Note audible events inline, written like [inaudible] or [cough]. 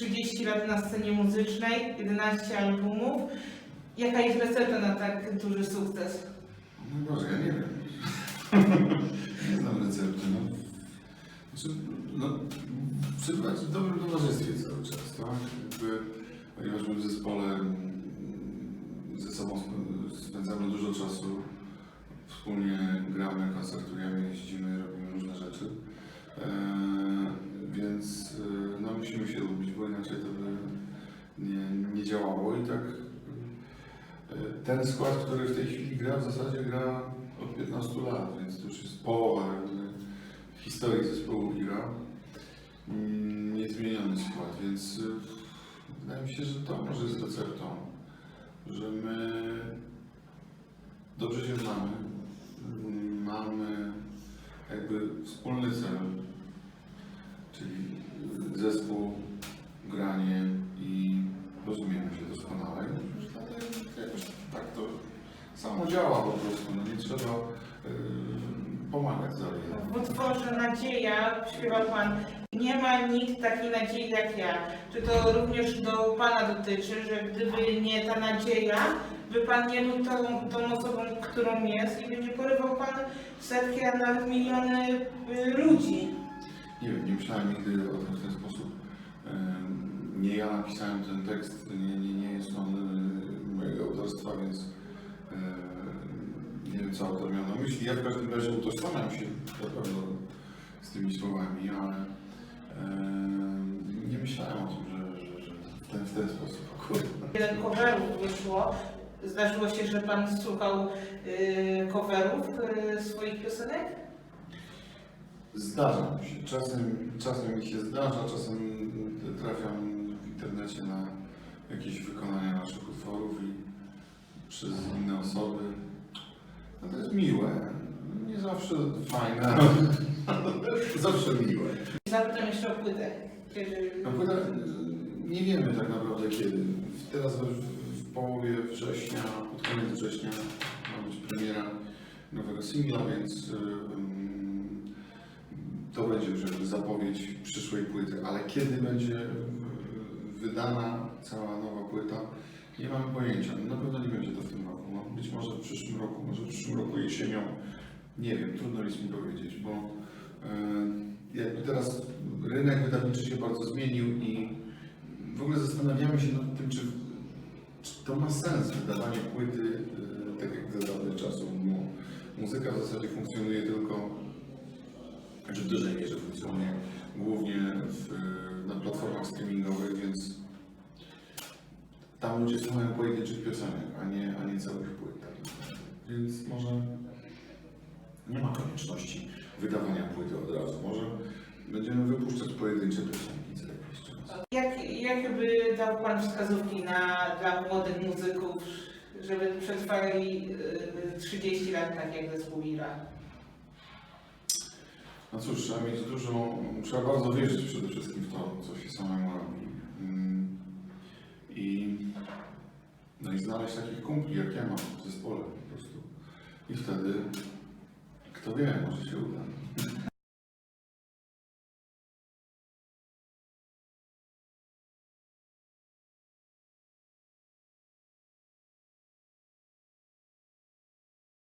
30 lat na scenie muzycznej, 11 albumów. Jaka jest recepta na tak duży sukces? No Boże, ja nie wiem. [laughs] nie znam recepty. No. Znaczy, no, w dobrym towarzystwie cały czas, tak? Jakby, ponieważ w zespole mm, ze sobą sp- spędzamy dużo czasu, wspólnie gramy, koncertujemy, jeździmy, robimy różne rzeczy. E, musimy się lubić, bo inaczej to by nie, nie działało i tak e, ten skład, który w tej chwili gra, w zasadzie gra od 15 lat, więc to już jest połowa historii zespołu Ira. Mm, Niezmieniony skład, więc y, wydaje mi się, że to może jest receptą, że my dobrze się znamy, mamy jakby wspólny cel, zespół, granie i rozumiemy się doskonale. Dlatego jakoś tak to samo działa po prostu, no nie trzeba y, pomagać dalej. W utworze Nadzieja śpiewa Pan Nie ma nikt takiej nadziei jak ja. Czy to również do Pana dotyczy, że gdyby nie ta nadzieja, by Pan nie był tą, tą osobą, którą jest i by nie porywał Pan setki, a nawet miliony y, ludzi? Nie wiem, nie myślałem nigdy o tym w ten sposób. Nie ja napisałem ten tekst, nie, nie, nie jest on e, mojego autorstwa, więc e, nie wiem co autor miał na myśli. Ja w każdym razie utożsamiam się na pewno z tymi słowami, ale nie myślałem o tym, że, że, że w, ten, w ten sposób akurat. Wiele coverów wyszło. Zdarzyło się, że Pan słuchał y, coverów y, swoich piosenek? Zdarza mi się. Czasem, czasem mi się zdarza, czasem trafiam w internecie na jakieś wykonania naszych utworów i przez inne osoby. No to jest miłe. Nie zawsze fajne, ale [laughs] zawsze miłe. Zapytam jeszcze o płytę. Kiedy... No płyta, nie wiemy tak naprawdę kiedy. Teraz w, w połowie września, pod koniec września ma być premiera nowego singla, więc ym, to będzie już jakby zapowiedź przyszłej płyty. Ale kiedy będzie y, wydana cała nowa płyta, nie mamy pojęcia. Na pewno nie będzie to w tym roku. No, być może w przyszłym roku, może w przyszłym roku jesienią. Nie wiem, trudno jest mi powiedzieć, bo y, jakby teraz rynek wydawniczy się bardzo zmienił i w ogóle zastanawiamy się nad tym, czy, czy to ma sens wydawanie płyty, y, tak jak za dawnych czasów. Mu, muzyka w zasadzie funkcjonuje tylko, czy w dużej mierze funkcjonuje głównie w, na platformach streamingowych, więc tam ludzie słuchają pojedynczych piosenek, a nie, a nie całych płyt. Więc może nie ma konieczności wydawania płyty od razu. Może będziemy wypuszczać pojedyncze piosenki co jakiś czas. Jak, jak by dał Pan wskazówki na, dla młodych muzyków, żeby przetrwali y, 30 lat tak jak zespół Ira? No cóż, trzeba mieć dużo, trzeba bardzo wierzyć przede wszystkim w to, co się samemu robi. Mm. I, no i znaleźć takich kumpli, jak ja mam w zespole po prostu. I wtedy, kto wie, może się uda.